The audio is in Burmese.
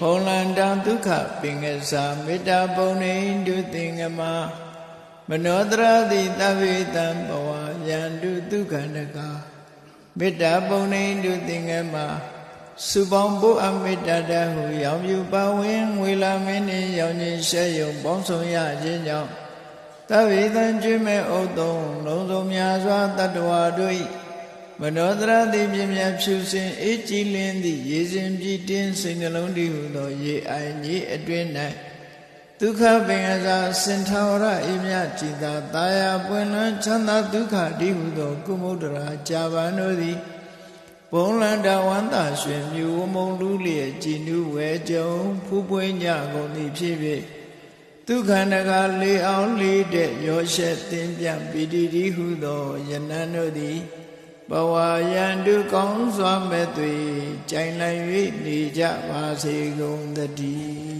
ဖုံလန္တံဒုက္ခပင်ကစားမေတ္တာပုံနေတုသင်္ကမမနောတရတိတဗ္ဗေတံဘဝယန္တုဒုက္ခန္တကမေတ္တာပုံနေတုသင်္ကမစုပေါင်းဖို့အမေတ္တာတဟုရောင်ပြူပါဝင်ငွေလာမင်းနှင့်ရောင်ခြင်းရှဲယုံပေါင်းဆောင်ရခြင်းကြောင့်တဗ္ဗေတံကျွေးမဲ့ဥတုံလုံးစုံများစွာတတ္တဝါတို့၏ မနောတရတိပြင်းမြတ်ဖြူစင်အေးကြည်လင်းသည့်ရေစဉ်ပြည့်တင်းစိတ်နှလုံးတည်ဟုသောရေအိုင်ကြီးအတွင်း၌ဒုက္ခပင်အစာစင်ထာဝရအေမြကြည်သာတာယာပွင့်လန်းချမ်းသာဒုက္ခတည်ဟုသောကုမုဒ္ဒရာကြာပန်တို့သည်ဘုံလန္တဝန္တာရွှင်မြူဝမုံလူလျက်ကြည်နူးဝဲကြုံဖူးပွေးညကုန်သည်ဖြစ်ဖြစ်ဒုက္ခန္တကလေးအောင်လေးတဲ့ရောရှက်တင်ပြပီတိတိဟုသောယနံတို့သည် ဘဝယန္တုကောင်းစွာမဲ့သွေကြိုင်လိုက်၍နေကြပါစေကုန်သတည်း